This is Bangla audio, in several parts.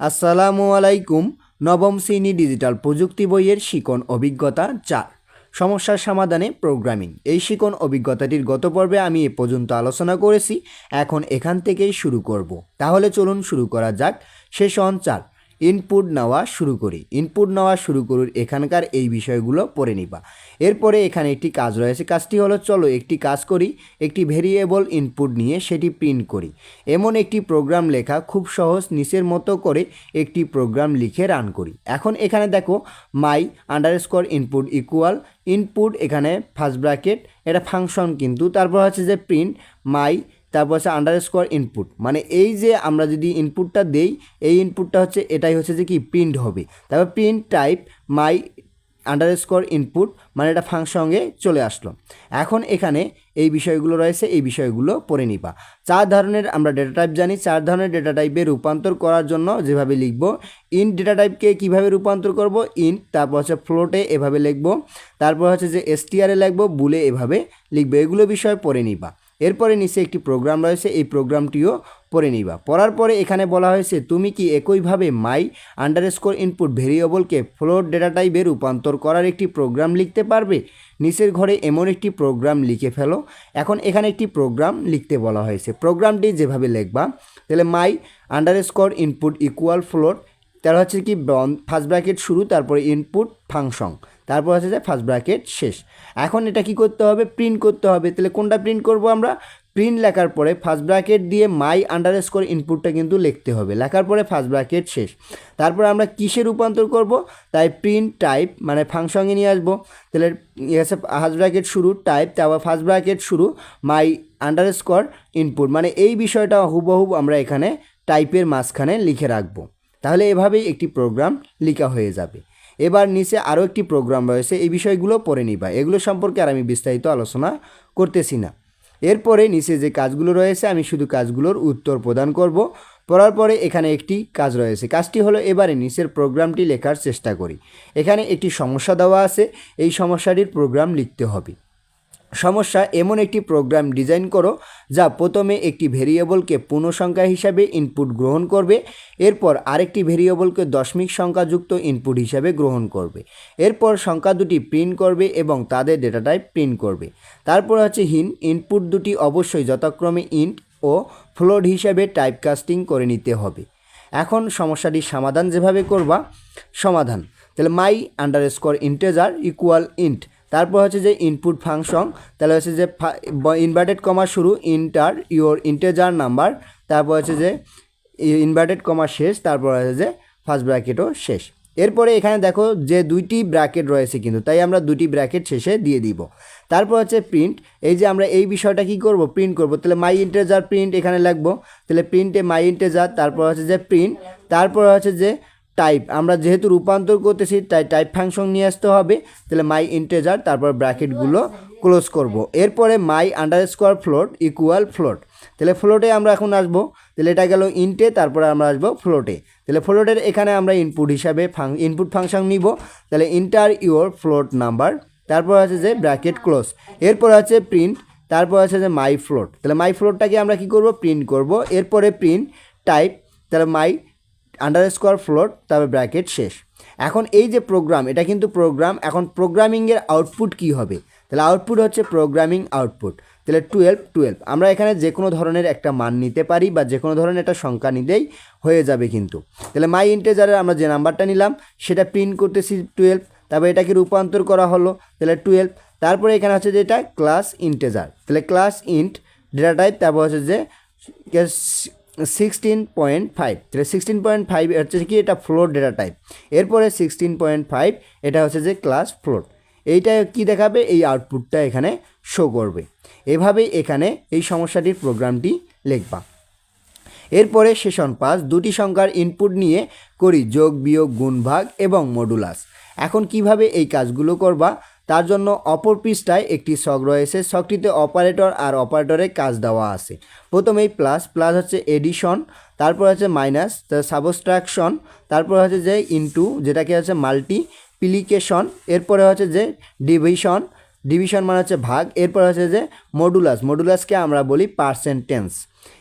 আসসালামু আলাইকুম, নবম শ্রেণি ডিজিটাল প্রযুক্তি বইয়ের শিকন অভিজ্ঞতা চার। সমস্যার সমাধানে প্রোগ্রামিং। এই শিকন অভিজ্ঞতাটির গত পর্বে আমি এ পর্যন্ত আলোচনা করেছি, এখন এখান থেকেই শুরু করব। তাহলে চলুন শুরু করা যাক। সেশন চার। ইনপুট নেওয়া শুরু করি। ইনপুট নেওয়া শুরু করুন, এখানকার এই বিষয়গুলো পড়ে নিবা। এরপরে এখানে একটি কাজ রয়েছে, কাজটি হলো চলো একটি কাজ করি, একটি ভেরিয়েবল ইনপুট নিয়ে সেটি প্রিন্ট করি। এমন একটি প্রোগ্রাম লেখা, খুব সহজ, নিচের মতো করে একটি প্রোগ্রাম লিখে রান করি। এখন এখানে দেখো my underscore input equal input এখানে ফার্স্ট ব্র্যাকেট এটা ফাংশন কিন্তু, তারপর হচ্ছে যে প্রিন্ট মাই তারপর হচ্ছে আন্ডার স্কোয়ার ইনপুট মানে এই যে আমরা যদি ইনপুটটা দেই, এই ইনপুটটা হচ্ছে, এটাই হচ্ছে যে কি প্রিন্ট হবে। তারপর print type my under square input মানে এটা ফাংশনে চলে আসলো। এখন এখানে এই বিষয়গুলো রয়েছে, এই বিষয়গুলো পড়ে নিবা। চার ধরনের আমরা ডেটা টাইপ জানি। চার ধরনের ডেটা টাইপে রূপান্তর করার জন্য যেভাবে লিখব ইন ডেটা টাইপকে কীভাবে রূপান্তর করব? ইন তারপর হচ্ছে ফ্লোটে এভাবে লিখব। তারপর হচ্ছে যে এসটিআরে লিখব বুলে এভাবে লিখব। এগুলো বিষয় পড়ে নিবা। এরপরে নিচে একটি প্রোগ্রাম রয়েছে, এই প্রোগ্রামটিও পড়ে নিবা। পড়ার পরে এখানে বলা হয়েছে, তুমি কি একইভাবে মাই আন্ডারস্কোর ইনপুট ভেরিয়েবলকে ফ্লোট ডেটা টাইপে রূপান্তর করার একটি প্রোগ্রাম লিখতে পারবে? নিচের ঘরে এমন একটি প্রোগ্রাম লিখে ফেলো। এখন এখানে একটি প্রোগ্রাম লিখতে বলা হয়েছে। প্রোগ্রামটি যেভাবে লিখবা, তাহলে my underscore input equal float তার হচ্ছে কি ফার্স্ট ব্র্যাকেট শুরু, তারপরে ইনপুট ফাংশন তারপর হচ্ছে যে ফার্স্ট ব্র্যাকেট শেষ। এখন এটা কি করতে হবে? প্রিন্ট করতে হবে। তাহলে কোনটা প্রিন্ট করব আমরা? প্রিন্ট লেখার পরে ফার্স্ট ব্র্যাকেট দিয়ে মাই আন্ডার স্কোর ইনপুটটা কিন্তু লিখতে হবে। লেখার পরে ফার্স্ট ব্র্যাকেট শেষ। তারপরে আমরা কিসে রূপান্তর করব? তাই প্রিন্ট টাইপ মানে ফাংশনে নিয়ে আসব। তাহলে হচ্ছে ফার্স্ট ব্র্যাকেট শুরু টাইপ তারপর ফার্স্ট ব্র্যাকেট শুরু মাই আন্ডার স্কোর ইনপুট মানে এই বিষয়টা হুবহু আমরা এখানে টাইপের মাঝখানে লিখে রাখব। তাহলে এভাবেই একটি প্রোগ্রাম লেখা হয়ে যাবে। এবার নিচে আরও একটি প্রোগ্রাম রয়েছে, এই বিষয়গুলো পড়ে নিবা। এগুলো সম্পর্কে আর আমি বিস্তারিত আলোচনা করতেছি না। এরপরে নিচে যে কাজগুলো রয়েছে, আমি শুধু কাজগুলোর উত্তর প্রদান করব। পড়ার পরে এখানে একটি কাজ রয়েছে। কাজটি হলো এবারে নিচের প্রোগ্রামটি লেখার চেষ্টা করি। এখানে একটি সমস্যা দেওয়া আছে, এই সমস্যাটির প্রোগ্রাম লিখতে হবে। সমস্যা, এমন একটি প্রোগ্রাম ডিজাইন করো যা প্রথমে একটি ভেরিয়েবলকে পূর্ণসংখ্যা হিসাবে ইনপুট গ্রহণ করবে, এরপর আরেকটি ভেরিয়েবলকে দশমিক সংখ্যাযুক্ত ইনপুট হিসাবে গ্রহণ করবে। এরপর সংখ্যা দুটি প্রিন্ট করবে এবং তাদের ডেটা টাইপ প্রিন্ট করবে। তারপর হচ্ছে হিন, ইনপুট দুটি অবশ্যই যথাক্রমে ইন্ট ও ফ্লোড হিসাবে টাইপ কাস্টিং করে নিতে হবে। এখন সমস্যাটির সমাধান যেভাবে করবা, সমাধান। তাহলে my under score integer equal int তারপর হচ্ছে যে ইনপুট ফাংশন তাহলে হচ্ছে যে ইনভার্টেড কমা শুরু ইন্টার ইউর ইন্টেজার নাম্বার তারপর হচ্ছে যে ইনভার্টেড কমা শেষ, তারপর হচ্ছে যে ফার্স্ট ব্র্যাকেটও শেষ। এরপরে এখানে দেখো যে দুইটি ব্র্যাকেট রয়েছে কিন্তু, তাই আমরা দুটি ব্র্যাকেট শেষে দিয়ে দিব। তারপর হচ্ছে প্রিন্ট এই যে আমরা এই বিষয়টা কি করব? প্রিন্ট করব। তাহলে মাই ইন্টেজার প্রিন্ট এখানে লাগবো তাহলে প্রিন্টে মাই ইন্টেজার তারপর হচ্ছে যে প্রিন্ট তারপর হচ্ছে যে টাইপ আমরা যেহেতু রূপান্তর করতেছি, তাই টাইপ ফাংশন নিয়ে আসতে হবে। তাহলে মাই ইন্টেজার তারপর ব্র্যাকেটগুলো ক্লোজ করব। এরপরে my under square float equal float তাহলে ফ্লোটে আমরা এখন আসব। তাহলে এটা গেল ইন্টে তারপরে আমরা আসব ফ্লোটে তাহলে ফ্লোটের এখানে আমরা ইনপুট হিসাবে ইনপুট ফাংশন নিব। তাহলে ইন্টার ইউর ফ্লোট নাম্বার তারপর আছে যে ব্র্যাকেট ক্লোজ এরপর আছে প্রিন্ট তারপর আছে যে মাই ফ্লোট তাহলে মাই ফ্লোটটাকে আমরা কি করব? প্রিন্ট করব। এরপরে প্রিন্ট টাইপ তাহলে মাই আন্ডার স্কোয়ার ফ্লোর তারপর ব্র্যাকেট শেষ। এখন এই যে প্রোগ্রাম এটা কিন্তু প্রোগ্রাম এখন প্রোগ্রামিংয়ের আউটপুট কি হবে? তাহলে আউটপুট হচ্ছে প্রোগ্রামিং আউটপুট তাহলে টুয়েলভ টুয়েলভ আমরা এখানে যে কোনো ধরনের একটা মান নিতে পারি বা যে কোনো ধরনের একটা সংখ্যা নিলেই হয়ে যাবে কিন্তু। তাহলে মাই ইন্টেজারের আমরা যে নাম্বারটা নিলাম, সেটা প্রিন্ট করতেছি টুয়েলভ তারপর এটাকে রূপান্তর করা হলো, তাহলে টুয়েলভ তারপরে এখানে হচ্ছে যে এটা ক্লাস ইন্টেজার তাহলে ক্লাস ইন্ট ডেটা টাইপ তারপর হচ্ছে যে সিক্সটিন পয়েন্ট ফাইভ তাহলে সিক্সটিন পয়েন্ট ফাইভ হচ্ছে কি এটা ফ্লোর ডেটা টাইপ এরপরে সিক্সটিন পয়েন্ট ফাইভ এটা হচ্ছে যে ক্লাস ফ্লোর এইটা কি দেখাবে? এই আউটপুটটা এখানে শো করবে। এভাবেই এখানে এই সমস্যাটির প্রোগ্রামটি লিখবা। এরপরে সেশন পাস দুটি সংখ্যার ইনপুট নিয়ে করি যোগ, বিয়োগ, গুণ, ভাগ এবং মডুলাস এখন কীভাবে এই কাজগুলো করবা? তার জন্য অপর পৃষ্ঠায় একটি শখ রয়েছে। শখটিতে অপারেটর আর অপারেটরের কাজ দেওয়া আছে। প্রথমেই প্লাস প্লাস হচ্ছে এডিশন, তারপর হচ্ছে মাইনাস সাবস্ট্রাকশন, তারপর হচ্ছে যে ইনটু, যেটাকে হচ্ছে মাল্টিপ্লিকেশন এরপরে হচ্ছে যে ডিভিশন ডিভিশন মানে হচ্ছে ভাগ, এরপর হচ্ছে যে মডুলাস। মডুলাসকে আমরা বলি পার্সেন্টেন্স।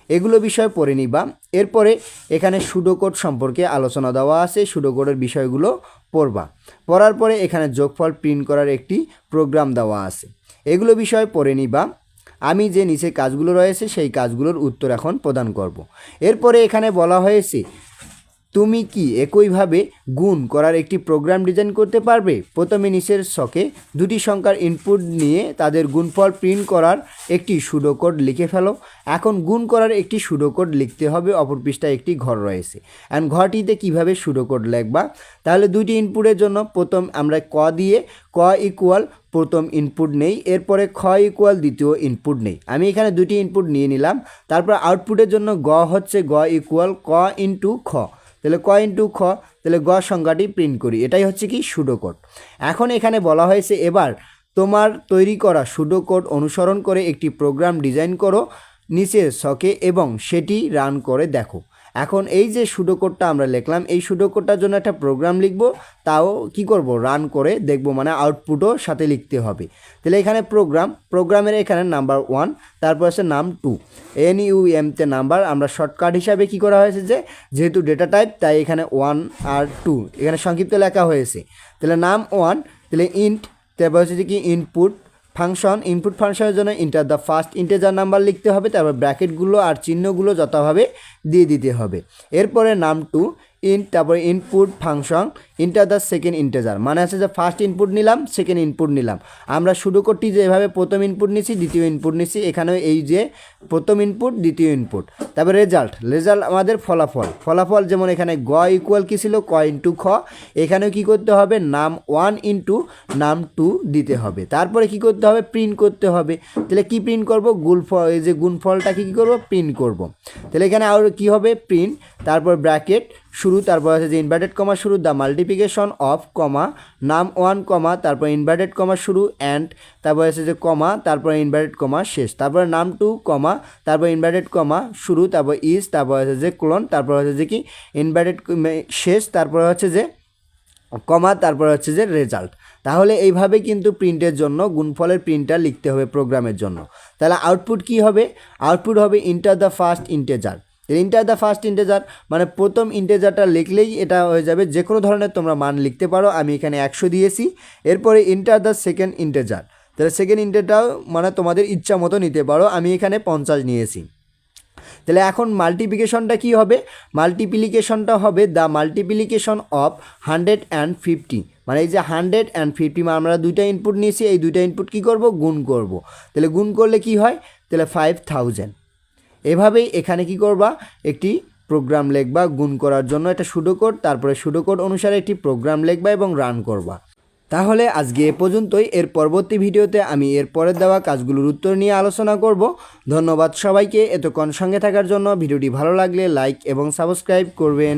এগুলো বিষয় পড়ে নিবা এরপরে এখানে সুডোকোড সম্পর্কে আলোচনা দেওয়া আছে, সুডোকোডের বিষয়গুলো পড়বা পড়ার পরে এখানে যোগফল প্রিন্ট করার একটি প্রোগ্রাম দেওয়া আছে এগুলো বিষয় পড়ে নিবা আমি যে নিচে কাজগুলো রয়েছে সেই কাজগুলোর উত্তর এখন প্রদান করব। এরপরে এখানে বলা হয়েছে তুমি কি একইভাবে গুণ করার একটি প্রোগ্রাম ডিজাইন করতে পারবে? প্রথমে নিচের ছকে দুটি সংখ্যার ইনপুট নিয়ে তাদের গুণফল প্রিন্ট করার একটি সুডো কোড লিখে ফেলো। এখন গুণ করার একটি সুডো কোড লিখতে হবে, অপর পৃষ্ঠায় একটি ঘর রয়েছে। অ্যান্ড ঘরটিতে কীভাবে সুডো কোড লিখবা? তাহলে দুইটি ইনপুটের জন্য প্রথম আমরা ক দিয়ে ক ইকুয়াল প্রথম ইনপুট নেই, এরপরে খ ইকুয়াল দ্বিতীয় ইনপুট নেই। আমি এখানে দুটি ইনপুট নিয়ে নিলাম, তারপর আউটপুটের জন্য গ হচ্ছে গ ইকুয়াল ক ইন্টু খ। তাহলে ক ইন্টু খ, তাহলে গ সংখ্যাটি প্রিন্ট করি। এটাই হচ্ছে কি সুডো কোড এখন এখানে বলা হয়েছে এবার তোমার তৈরি করা সুডো কোড অনুসরণ করে একটি প্রোগ্রাম ডিজাইন করো, নিচের সকে এবং সেটি রান করে দেখো। এখন এই যে সুডো কোডটা আমরা লিখলাম, এই সুডো কোডটার জন্য একটা প্রোগ্রাম লিখব, তাও কি করব? রান করে দেখব মানে আউটপুটও সাথে লিখতে হবে। তাহলে এখানে প্রোগ্রাম প্রোগ্রামের এখানে নাম্বার ওয়ান তারপর আছে নাম টু এন ইউ এমতে নাম্বার আমরা শর্টকাট হিসাবে কি করা হয়েছে যে, যেহেতু ডেটা টাইপ তাই এখানে ওয়ান আর টু এখানে সংক্ষিপ্ত লেখা হয়েছে। তাহলে নাম ওয়ান তাহলে ইন্ট তারপর হচ্ছে কি ইনপুট ফাংশন ইনপুট ফাংশনের জন্য enter the first integer number লিখতে হবে, তারপর ব্র্যাকেটগুলো আর চিহ্নগুলো যথাভাবে দিয়ে দিতে হবে। এরপরে নাম টু ইন, তারপরে input function enter the second integer মানে আছে যে ফার্স্ট ইনপুট নিলাম সেকেন্ড ইনপুট নিলাম। আমরা শুরু করছি যে এভাবে প্রথম ইনপুট নিছি, দ্বিতীয় ইনপুট নিছি, এখানেও এই যে প্রথম ইনপুট দ্বিতীয় ইনপুট তারপরে রেজাল্ট রেজাল্ট আমাদের ফলাফল। ফলাফল যেমন এখানে গ ইকুয়াল কী ছিল, ক ইন্টু খ। এখানেও কী করতে হবে, নাম ওয়ান ইন্টু নাম টু দিতে হবে। তারপরে কি করতে হবে প্রিন্ট করতে হবে। তাহলে কি প্রিন্ট করব? গুণফল এই যে গুণফলটাকে কী করব? প্রিন্ট করব। তাহলে এখানে আর কি হবে? প্রিন্ট তারপর ব্র্যাকেট শুরু, তারপর আছে যে ইনভার্টেড কমা শুরু দ্য মাল্টিপ্লিকেশন অফ কমা নাম ওয়ান কমা তারপর ইনভার্টেড কমা শুরু অ্যান্ড তারপর আছে যে কমা তারপর ইনভার্টেড কমা শেষ, তারপর নাম টু কমা তারপর ইনভার্টেড কমা শুরু, তারপর ইজ তারপর আছে যে ক্লোন তারপর হচ্ছে যে কি ইনভার্টেড শেষ, তারপর হচ্ছে যে কমা তারপর হচ্ছে যে রেজাল্ট তাহলে এইভাবে কিন্তু প্রিন্টের জন্য, গুণফলের প্রিন্টটা লিখতে হবে প্রোগ্রামের জন্য। তাহলে আউটপুট কি হবে? আউটপুট হবে enter the first integer enter the first integer মানে প্রথম ইন্টেজারটা লিখলেই এটা হয়ে যাবে যে কোনো ধরনের তোমরা মান লিখতে পারো, আমি এখানে একশো দিয়েছি। এরপরে ইন্টার দ্য সেকেন্ড ইন্টেজার তাহলে সেকেন্ড ইন্টেরটাও মানে তোমাদের ইচ্ছা মতো নিতে পারো, আমি এখানে পঞ্চাশ নিয়েছি। তাহলে এখন মাল্টিপ্লিকেশনটা কী হবে? মাল্টিপ্লিকেশনটা হবে the multiplication of hundred and fifty মানে এই যে হান্ড্রেড অ্যান্ড ফিফটি আমরা দুইটা ইনপুট নিয়েছি, এই দুইটা ইনপুট কী করব? গুণ করব। তাহলে গুণ করলে কি হয়? তাহলে ফাইভ থাউজেন্ড এভাবেই এখানে কি করবা? একটি প্রোগ্রাম লেখবা, গুণ করার জন্য একটা সুডোকোড তারপরে সুডোকোড অনুসারে একটি প্রোগ্রাম লেখবা এবং রান করবা। তাহলে আজকে এ পর্যন্তই। এর পরবর্তী ভিডিওতে আমি এর পরের দেওয়া কাজগুলোর উত্তর নিয়ে আলোচনা করব। ধন্যবাদ সবাইকে। এতক্ষণ সঙ্গে থাকার জন্য ভিডিওটি ভালো লাগলে লাইক এবং সাবস্ক্রাইব করবেন।